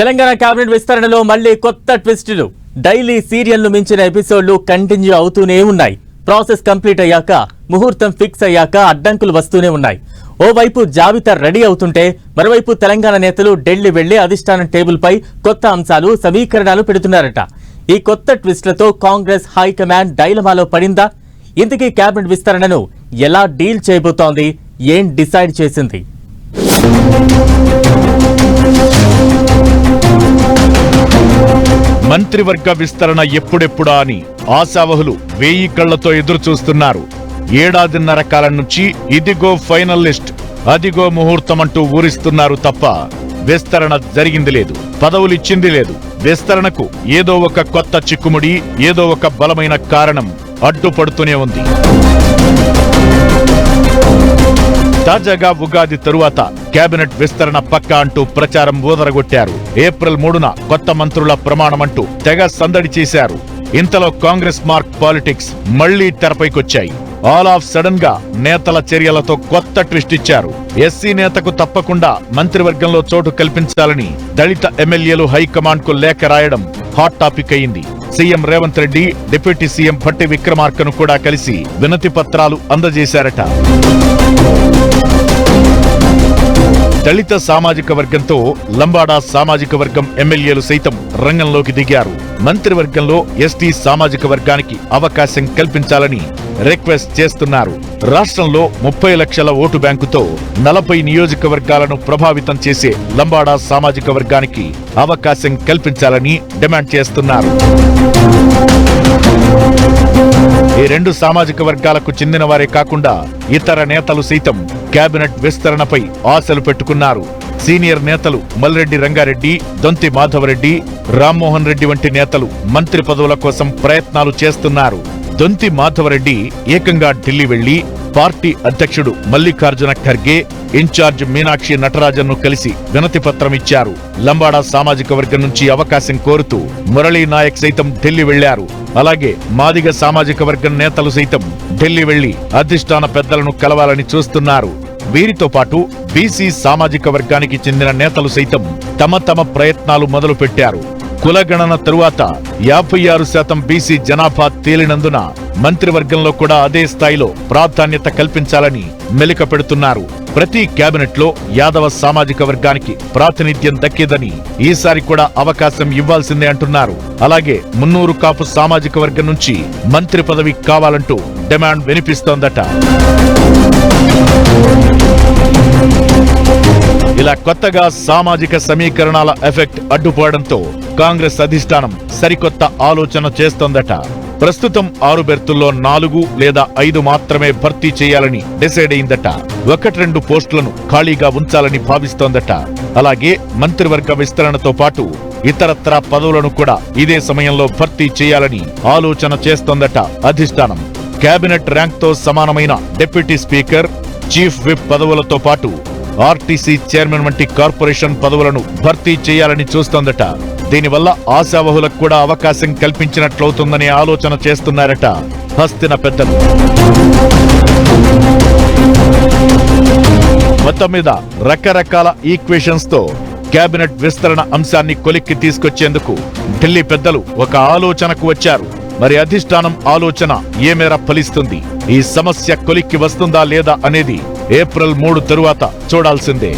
Telangana cabinet విస్తరణలో మళ్ళీ కొత్త ట్విస్టులు. డైలీ సీరియల్ను మించిన ఎపిసోడ్లు కంటిన్యూ అవుతూనే ఉన్నాయి. ప్రాసెస్ కంప్లీట్ అయ్యాక ముహూర్తం ఫిక్స్ అయ్యాక అడ్డంకులు వస్తూనే ఉన్నాయి. ఓవైపు జాబితా రెడీ అవుతుంటే మరోవైపు తెలంగాణ నేతలు ఢిల్లీ వెళ్ళి అధిష్టానం టేబుల్పై కొత్త అంశాలు సమీకరణాలు పెడుతున్నారట. ఈ కొత్త ట్విస్టులతో కాంగ్రెస్ హైకమాండ్ డైలమాలో పడిందా? ఇంతకీ కేబినెట్ విస్తరణను ఎలా డీల్ చేయబోతోంది? ఏం డిసైడ్ చేసింది? మంత్రివర్గ విస్తరణ ఎప్పుడెప్పుడా అని ఆశావహులు వేయి కళ్ళతో ఎదురుచూస్తున్నారు. ఏడాదిన్నర కాలం నుంచి ఇదిగో ఫైనల్ లిస్ట్ అదిగో ముహూర్తం అంటూ ఊరిస్తున్నారు తప్ప విస్తరణ జరిగింది లేదు పదవులిచ్చింది లేదు. విస్తరణకు ఏదో ఒక కొత్త చిక్కుముడి ఏదో ఒక బలమైన కారణం అడ్డుపడుతూనే ఉంది. తాజాగా ఉగాది తరువాత కేబినెట్ విస్తరణ పక్క అంటూ ప్రచారం ఊదరగొట్టారు. ఏప్రిల్ మూడున కొత్త మంత్రుల ప్రమాణమంటూ తెగ సందడి చేశారు. ఇంతలో కాంగ్రెస్ మార్క్ పాలిటిక్స్ మళ్ళీ తెరపైకొచ్చాయి. ఆల్ ఆఫ్ సడన్గా నేతల చర్యలతో కొత్త ట్విస్ట్ ఇచ్చారు. ఎస్సీ నేతకు తప్పకుండా మంత్రివర్గంలో చోటు కల్పించాలని దళిత ఎమ్మెల్యేలు హైకమాండ్కు లేఖ రాయడం హాట్ టాపిక్ అయింది. CM Revanth Reddy deputy CM Bhatti విక్రమార్కను కూడా కలిసి వినతి పత్రాలు అందజేశారట. దళిత సామాజిక వర్గంతో లంబాడా సామాజిక వర్గం ఎమ్మెల్యేలు సైతం రంగంలోకి దిగారు. మంత్రివర్గంలో ఎస్టీ సామాజిక వర్గానికి అవకాశం కల్పించాలని రిక్వెస్ట్ చేస్తున్నారు. రాష్ట్రంలో ముప్పై లక్షల ఓటు బ్యాంకుతో నలభై నియోజకవర్గాలను ప్రభావితం చేసే లంబాడా సామాజిక వర్గానికి అవకాశం కల్పించాలని డిమాండ్ చేస్తున్నారు. ఈ రెండు సామాజిక వర్గాలకు చెందిన వారే కాకుండా ఇతర నేతలు సైతం కేబినెట్ విస్తరణపై ఆశలు పెట్టుకున్నారు. సీనియర్ నేతలు మల్రెడ్డి రంగారెడ్డి దొంతి మాధవరెడ్డి రామ్మోహన్ రెడ్డి వంటి నేతలు మంత్రి పదవుల కోసం ప్రయత్నాలు చేస్తున్నారు. దొంతి మాధవరెడ్డి ఏకంగా ఢిల్లీ వెళ్ళి పార్టీ అధ్యక్షుడు మల్లికార్జున ఖర్గే ఇన్ఛార్జ్ మీనాక్షి నటరాజన్ను కలిసి వినతి పత్రం ఇచ్చారు. లంబాడా సామాజిక వర్గం నుంచి అవకాశం కోరుతూ మురళీ నాయక్ సైతం ఢిల్లీ వెళ్ళారు అలాగే మాదిగ సామాజిక వర్గం నేతలు సైతం ఢిల్లీ వెళ్ళి అధిష్టాన పెద్దలను కలవాలని చూస్తున్నారు. వీరితో పాటు బీసీ సామాజిక వర్గానికి చెందిన నేతలు సైతం తమ తమ ప్రయత్నాలు మొదలుపెట్టారు. కులగణన తరువాత యాభై ఆరు శాతం బీసీ జనాభా తేలినందున మంత్రివర్గంలో కూడా అదే స్థాయిలో ప్రాధాన్యత కల్పించాలని మెలిక పెడుతున్నారు ప్రతి కేబినెట్లో యాదవ సామాజిక వర్గానికి ప్రాతినిధ్యం దక్కేదని ఈసారి కూడా అవకాశం ఇవ్వాల్సిందే అంటున్నారు. అలాగే మున్నూరు కాపు సామాజిక వర్గం నుంచి మంత్రి పదవి కావాలంటూ డిమాండ్ వినిపిస్తోందట. ఇలా కొత్తగా సామాజిక సమీకరణాల ఎఫెక్ట్ అడ్డుపోవడంతో కాంగ్రెస్ అధిష్టానం సరికొత్త ఆలోచన చేస్తోందట. ప్రస్తుతం ఆరు బెర్తుల్లో నాలుగు లేదా ఐదు మాత్రమే భర్తీ చేయాలని డిసైడ్ అయిందట. ఒకటి రెండు పోస్టులను ఖాళీగా ఉంచాలని భావిస్తోందట. అలాగే మంత్రివర్గ విస్తరణతో పాటు ఇతరత్రా పదవులను కూడా ఇదే సమయంలో భర్తీ చేయాలని ఆలోచన చేస్తోందట అధిష్టానం. కేబినెట్ ర్యాంక్తో సమానమైన డిప్యూటీ స్పీకర్ చీఫ్ విప్ పదవులతో పాటు ఆర్టీసీ చైర్మన్ వంటి కార్పొరేషన్ పదవులను భర్తీ చేయాలని చూస్తోందట. దీనివల్ల ఆశావహులకు కూడా అవకాశం కల్పించినట్లవుతుందనే ఆలోచన చేస్తున్నారట హస్తిన పెద్దలు. మొత్తం మీద రకరకాల ఈక్వేషన్స్తో కేబినెట్ విస్తరణ అంశాన్ని కొలిక్కి తీసుకొచ్చేందుకు ఢిల్లీ పెద్దలు ఒక ఆలోచనకు వచ్చారు. మరి అధిష్టానం ఆలోచన ఏ మేర ఫలిస్తుంది? ఈ సమస్య కొలిక్కి వస్తుందా లేదా అనేది ఏప్రిల్ మూడు తరువాత చూడాల్సిందే.